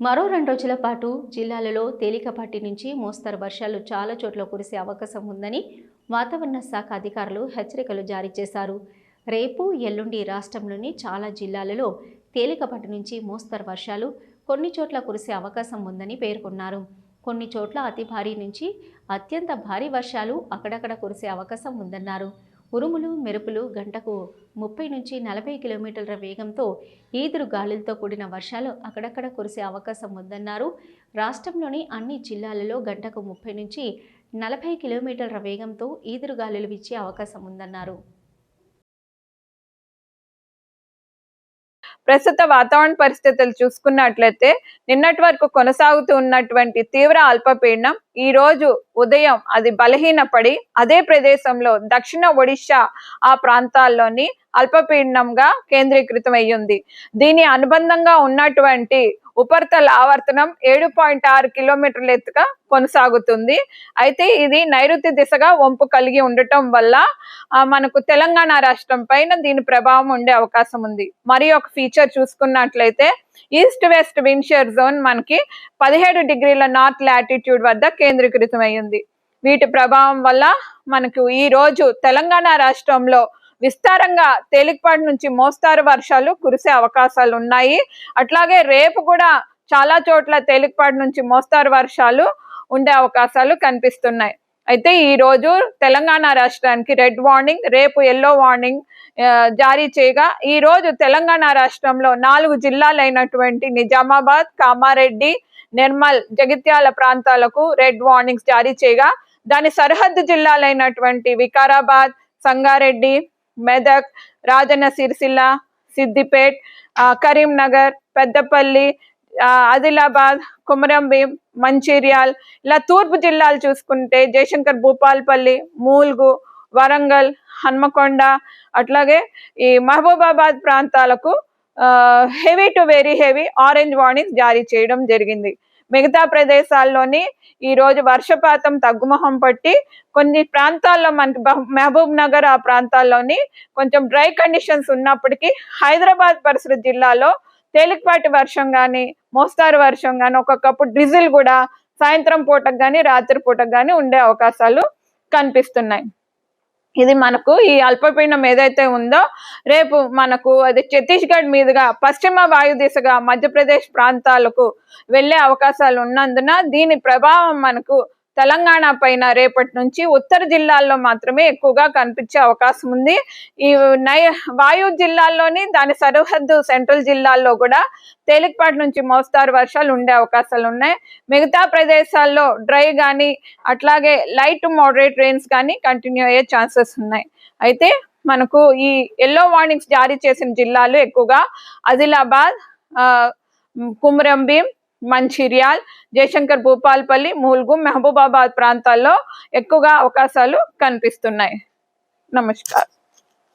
మరో రెండు రోజుల పాటు జిల్లాలలో తేలికపాటి నుంచి మోస్తరు వర్షాలు చాలా చోట్ల కురిసే అవకాశం ఉందని వాతావరణ శాఖ అధికారులు హెచ్చరికలు జారీ చేశారు. రేపు ఎల్లుండి రాష్ట్రంలోని చాలా జిల్లాలలో తేలికపాటి నుంచి మోస్తరు వర్షాలు కొన్ని చోట్ల కురిసే అవకాశం ఉందని పేర్కొన్నారు. కొన్ని చోట్ల అతి భారీ నుంచి అత్యంత భారీ వర్షాలు అక్కడక్కడ కురిసే అవకాశం ఉందన్నారు. ఉరుములు మెరుపులు గంటకు ముప్పై నుంచి నలభై కిలోమీటర్ల వేగంతో ఈదురు గాలులతో కూడిన వర్షాలు అక్కడక్కడ కురిసే అవకాశం ఉందన్నారు. రాష్ట్రంలోని అన్ని జిల్లాలలో గంటకు ముప్పై నుంచి నలభై కిలోమీటర్ల వేగంతో ఈదురు గాలులు వీచే అవకాశం ఉందన్నారు. ప్రస్తుత వాతావరణ పరిస్థితులు చూసుకున్నట్లయితే నిన్నటి వరకు కొనసాగుతూ ఉన్నటువంటి తీవ్ర అల్పపీడనం ఈ రోజు ఉదయం అది బలహీనపడి అదే ప్రదేశంలో దక్షిణ ఒడిశా ఆ ప్రాంతాల్లోని అల్పపీడనంగా కేంద్రీకృతం అయ్యింది దీని అనుబంధంగా ఉన్నటువంటి ఉపరితల ఆవర్తనం ఏడు పాయింట్ ఆరు కిలోమీటర్ల ఎత్తుగా కొనసాగుతుంది. అయితే ఇది నైరుతి దిశగా వంపు కలిగి ఉండటం వల్ల మనకు తెలంగాణ రాష్ట్రం పైన దీని ప్రభావం ఉండే అవకాశం ఉంది. మరి ఒక ఫీచర్ చూసుకున్నట్లయితే ఈస్ట్ వెస్ట్ విన్షియర్ జోన్ మనకి పదిహేడు డిగ్రీల నార్త్ లాటిట్యూడ్ వద్ద కేంద్రీకృతం వీటి ప్రభావం వల్ల మనకు ఈ రోజు తెలంగాణ రాష్ట్రంలో విస్తారంగా తేలికపాటి నుంచి మోస్తారు వర్షాలు కురిసే అవకాశాలు ఉన్నాయి. అట్లాగే రేపు కూడా చాలా చోట్ల తేలికపాటి నుంచి మోస్తారు వర్షాలు ఉండే అవకాశాలు కనిపిస్తున్నాయి. అయితే ఈ రోజు తెలంగాణ రాష్ట్రానికి రెడ్ వార్నింగ్ రేపు ఎల్లో వార్నింగ్ జారీ చేయగా ఈ రోజు తెలంగాణ రాష్ట్రంలో నాలుగు జిల్లాలైనటువంటి నిజామాబాద్ కామారెడ్డి నిర్మల్ జగిత్యాల ప్రాంతాలకు రెడ్ వార్నింగ్స్ జారీ చేయగా దాని సరిహద్దు జిల్లాలైనటువంటి వికారాబాద్ సంగారెడ్డి మెదక్ రాజన్న సిరిసిల్ల సిద్దిపేట్ కరీంనగర్ పెద్దపల్లి ఆదిలాబాద్ కుమరంభీం మంచిర్యాల్ ఇలా తూర్పు జిల్లాలు చూసుకుంటే జయశంకర్ భూపాల్పల్లి మూల్గు వరంగల్ హన్మకొండ అట్లాగే ఈ మహబూబాబాద్ ప్రాంతాలకు heavy to very heavy orange warnings జారీ చేయడం జరిగింది. మిగతా ప్రదేశాల్లోని ఈ రోజు వర్షపాతం తగ్గుముఖం పట్టి కొన్ని ప్రాంతాల్లో మనకి మహబూబ్ నగర్ ఆ ప్రాంతాల్లోని కొంచెం డ్రై కండిషన్స్ ఉన్నప్పటికీ హైదరాబాద్ పరిసర జిల్లాలో తేలికపాటి వర్షం కానీ మోస్తారు వర్షం కానీ ఒక్కొక్కప్పుడు డ్రిజిల్ కూడా సాయంత్రం పూటకు కానీ రాత్రి పూటకు కానీ ఉండే అవకాశాలు కనిపిస్తున్నాయి. ఇది మనకు ఈ అల్పపీడనం ఏదైతే ఉందో రేపు మనకు అది ఛత్తీస్గఢ్ మీదుగా పశ్చిమ వాయు దిశగా మధ్యప్రదేశ్ ప్రాంతాలకు వెళ్ళే అవకాశాలు ఉన్నందున దీని ప్రభావం మనకు తెలంగాణ పైన రేపటి నుంచి ఉత్తర జిల్లాల్లో మాత్రమే ఎక్కువగా కనిపించే అవకాశం ఉంది. ఈ నై వాయు జిల్లాల్లోని దాని సరిహద్దు సెంట్రల్ జిల్లాల్లో కూడా తేలికపాటి నుంచి మోస్తారు వర్షాలు ఉండే అవకాశాలు ఉన్నాయి. మిగతా ప్రదేశాల్లో డ్రై కానీ అట్లాగే లైట్ మోడరేట్ రెయిన్స్ కానీ కంటిన్యూ అయ్యే ఛాన్సెస్ ఉన్నాయి. అయితే మనకు ఈ ఎల్లో వార్నింగ్స్ జారీ చేసిన జిల్లాలు ఎక్కువగా ఆదిలాబాద్ ఆ, కుమ్రంభీం మంచిర్యాల్ జయశంకర్ భూపాల్పల్లి మూల్గు మహబూబాబాద్ ప్రాంతాల్లో ఎక్కువగా అవకాశాలు కనిపిస్తున్నాయి. నమస్కారం.